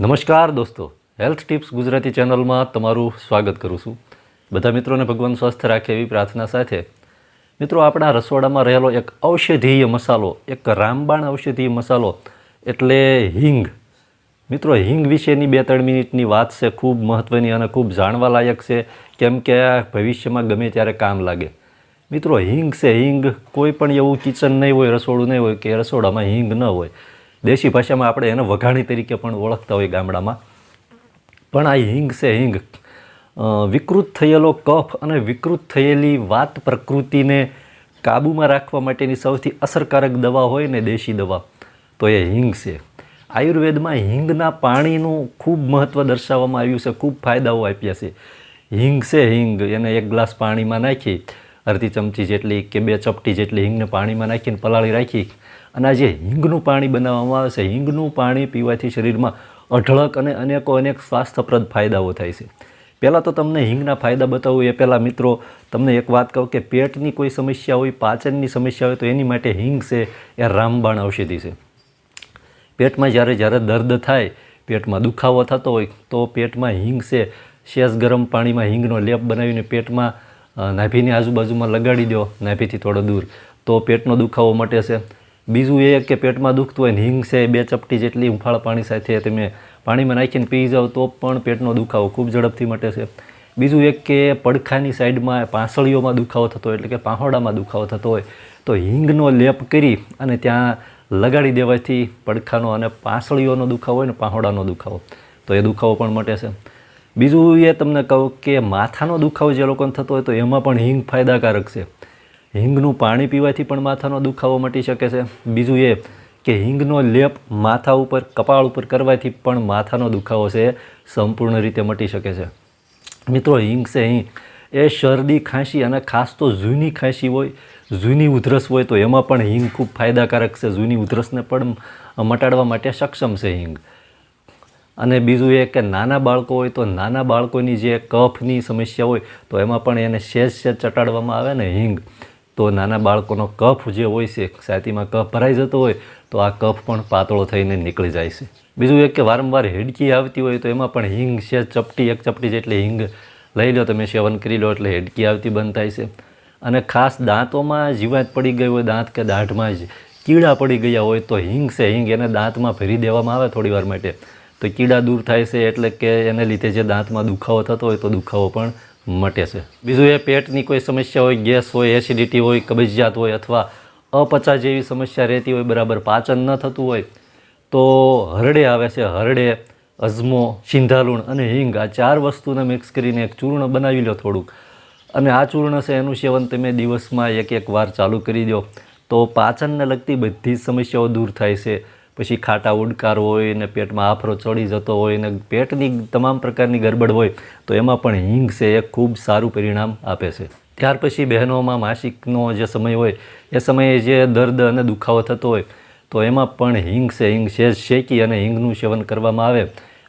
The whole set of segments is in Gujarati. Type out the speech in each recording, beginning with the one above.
નમસ્કાર દોસ્તો. હેલ્થ ટિપ્સ ગુજરાતી ચેનલમાં તમારું સ્વાગત કરું છું. બધા મિત્રોને ભગવાન સ્વસ્થ રાખે એવી પ્રાર્થના સાથે. મિત્રો, આપણા રસોડામાં રહેલો એક ઔષધીય મસાલો, એક રામબાણ ઔષધીય મસાલો, એટલે હિંગ. મિત્રો, હિંગ વિશેની બે ત્રણ મિનિટની વાત છે, ખૂબ મહત્ત્વની અને ખૂબ જાણવા લાયક છે, કેમ કે ભવિષ્યમાં ગમે ત્યારે કામ લાગે. મિત્રો, હિંગ છે, હિંગ કોઈ પણ એવું કિચન નહીં હોય, રસોડું નહીં હોય, કે રસોડામાં હિંગ ન હોય. દેશી ભાષામાં આપણે એને વઘાણી તરીકે પણ ઓળખતા હોય ગામડામાં. પણ આ હિંગ છે હિંગ. વિકૃત થયેલો કફ અને વિકૃત થયેલી વાત પ્રકૃતિને કાબૂમાં રાખવા માટેની સૌથી અસરકારક દવા હોય ને દેશી દવા. તો એ હિંગ છે. આયુર્વેદમાં હિંગના પાણીનું ખૂબ મહત્ત્વ દર્શાવવામાં આવ્યું છે, ખૂબ ફાયદાઓ આપ્યા છે. હિંગ છે હિંગ, એને એક ગ્લાસ પાણીમાં નાખી, અડધી ચમચી જેટલી કે બે ચપટી જેટલી હિંગને પાણીમાં નાખીને પલાળી રાખી અને આ જે હિંગનું પાણી બનાવવામાં આવે છે, હિંગનું પાણી પીવાથી શરીરમાં અઢળક અને અનેકો અનેક સ્વાસ્થ્યપ્રદ ફાયદાઓ થાય છે. પહેલાં તો તમને હિંગના ફાયદા બતાવું, એ પહેલાં મિત્રો તમને એક વાત કહું કે પેટની કોઈ સમસ્યા હોય, પાચનની સમસ્યા હોય, તો એની માટે હિંગ છે, એ રામબાણ ઔષધિ છે. પેટમાં જ્યારે જ્યારે દર્દ થાય, પેટમાં દુખાવો થતો હોય, તો પેટમાં હિંગ છે શેષ ગરમ પાણીમાં હિંગનો લેપ બનાવીને પેટમાં નાભીની આજુબાજુમાં લગાડી દો, નાભીથી થોડો દૂર. તો પેટનો દુખાવો મટે છે. બીજું એ કે પેટમાં દુખતું હોય હિંગ છે, બે ચપટી જેટલી હુંફાળા પાણી સાથે તમે પાણીમાં નાખીને પી જાઓ તો પણ પેટનો દુખાવો ખૂબ ઝડપથી મટે છે. બીજું એક કે પડખાની સાઈડમાં પાંસળીઓમાં દુખાવો થતો હોય, એટલે કે પાંહોડામાં દુખાવો થતો હોય, તો હિંગનો લેપ કરી અને ત્યાં લગાડી દેવાથી પડખાનો અને પાંસળીઓનો દુખાવો હોય ને પાંહોડાનો દુખાવો, તો એ દુખાવો પણ મટે છે. બીજું એ તમને કહું કે માથાનો દુખાવો જે લોકોને થતો હોય તો એમાં પણ હિંગ ફાયદાકારક છે. હિંગનું પાણી પીવાથી પણ માથાનો દુખાવો મટી શકે છે. બીજું એ કે હિંગનો લેપ માથા ઉપર, કપાળ ઉપર કરવાથી પણ માથાનો દુખાવો છે, સંપૂર્ણ રીતે મટી શકે છે. મિત્રો, હિંગ છે હિંગ એ શરદી ખાંસી અને ખાસ તો જૂની ખાંસી હોય જૂની ઉધરસ હોય તો એમાં પણ હિંગ ખૂબ ફાયદાકારક છે. જૂની ઉધરસને પણ મટાડવા માટે સક્ષમ છે હિંગ. અને બીજું એ કે નાના બાળકો હોય તો નાના બાળકોની જે કફની સમસ્યા હોય તો એમાં પણ એને સેજ સેજ ચટાડવામાં આવે ને હિંગ. તો નાના બાળકોનો કફ જે હોય છે છાતીમાં કફ ભરાઈ જતો હોય, તો આ કફ પણ પાતળો થઈને નીકળી જાય છે. બીજું એક કે વારંવાર હેડકી આવતી હોય તો એમાં પણ હિંગ છે, ચપટી, એક ચપટી જેટલી હિંગ લઈ લો, તમે સેવન કરી લો એટલે હેડકી આવતી બંધ થાય છે. અને ખાસ દાંતોમાં જીવાત પડી ગઈ હોય, દાંત કે દાઢમાં જ કીડા પડી ગયા હોય તો હિંગ છે, હિંગ એને દાંતમાં ભરી દેવામાં આવે થોડી માટે. તો કીડા દૂર થાય છે એટલે કે એને લીધે જે દાંતમાં દુખાવો થતો હોય તો દુખાવો પણ મટે છે. બીજું એ પેટની કોઈ સમસ્યા હોય, ગેસ હોય, એસિડિટી હોય, કબજિયાત હોય અથવા અપચા જેવી સમસ્યા રહેતી હોય, બરાબર પાચન ન થતું હોય, તો હરડે આવે છે. હરડે અજમો સિંધાલુણ અને હિંગ આ ચાર વસ્તુને મિક્સ કરીને એક ચૂર્ણ બનાવી લો થોડુંક. અને આ ચૂર્ણ છે એનું સેવન તમે દિવસમાં એક એક વાર ચાલુ કરી દો. તો પાચનને લગતી બધી સમસ્યાઓ દૂર થાય છે. પછી ખાટા ઉડકાર હોય ને પેટમાં આફરો ચડી જતો હોય ને પેટની તમામ પ્રકારની ગરબડ હોય, તો એમાં પણ હિંગ છે એ ખૂબ સારું પરિણામ આપે છે. ત્યાર પછી બહેનોમાં માસિકનો જે સમય હોય, એ સમયે જે દર્દ અને દુખાવો થતો હોય, તો એમાં પણ હિંગ છે. હિંગ સહેજ શેકી અને હિંગનું સેવન કરવામાં આવે.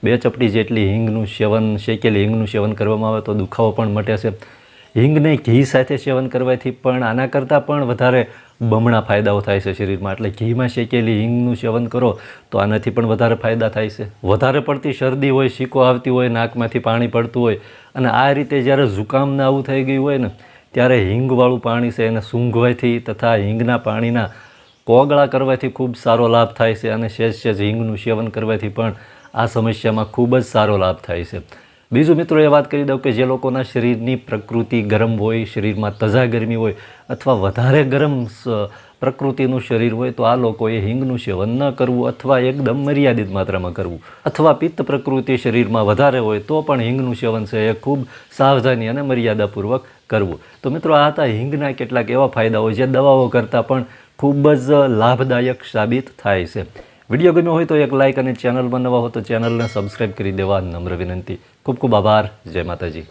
બે ચપટી જેટલી હિંગનું સેવન, શેકેલી હિંગનું સેવન કરવામાં આવે તો દુખાવો પણ મટે છે. હિંગને ઘી સાથે સેવન કરવાથી પણ આના કરતાં પણ વધારે બમણા ફાયદાઓ થાય છે શરીરમાં. એટલે ઘીમાં શેકેલી હિંગનું સેવન કરો તો આનાથી પણ વધારે ફાયદા થાય છે. વધારે પડતી શરદી હોય, શીકો આવતી હોય, નાકમાંથી પાણી પડતું હોય અને આ રીતે જ્યારે ઝુકામને આવું થઈ ગયું હોય ને, ત્યારે હિંગવાળું પાણી છે એને સૂંઘવાથી તથા હિંગના પાણીના કોગળા કરવાથી ખૂબ સારો લાભ થાય છે અને સહેજ સહેજ હિંગનું સેવન કરવાથી પણ આ સમસ્યામાં ખૂબ જ સારો લાભ થાય છે. બીજું મિત્રો એ વાત કરી દઉં કે જે લોકોના શરીરની પ્રકૃતિ ગરમ હોય, શરીરમાં તજા ગરમી હોય અથવા વધારે ગરમ પ્રકૃતિનું શરીર હોય, તો આ લોકોએ હિંગનું સેવન ન કરવું અથવા એકદમ મર્યાદિત માત્રામાં કરવું. અથવા પિત્ત પ્રકૃતિ શરીરમાં વધારે હોય, તો પણ હિંગનું સેવન છે એ ખૂબ સાવધાની અને મર્યાદાપૂર્વક કરવું. તો મિત્રો, આ હતા હિંગના કેટલાક એવા ફાયદાઓ જે દવાઓ કરતાં પણ ખૂબ જ લાભદાયક સાબિત થાય છે. વીડિયો ગમ્યો હોય તો એક લાઇક અને ચેનલ નવા હો તો ચેનલને સબસ્ક્રાઈબ કરી દેવા નમ્ર વિનંતી. ખૂબ ખૂબ આભાર. જય માતાજી.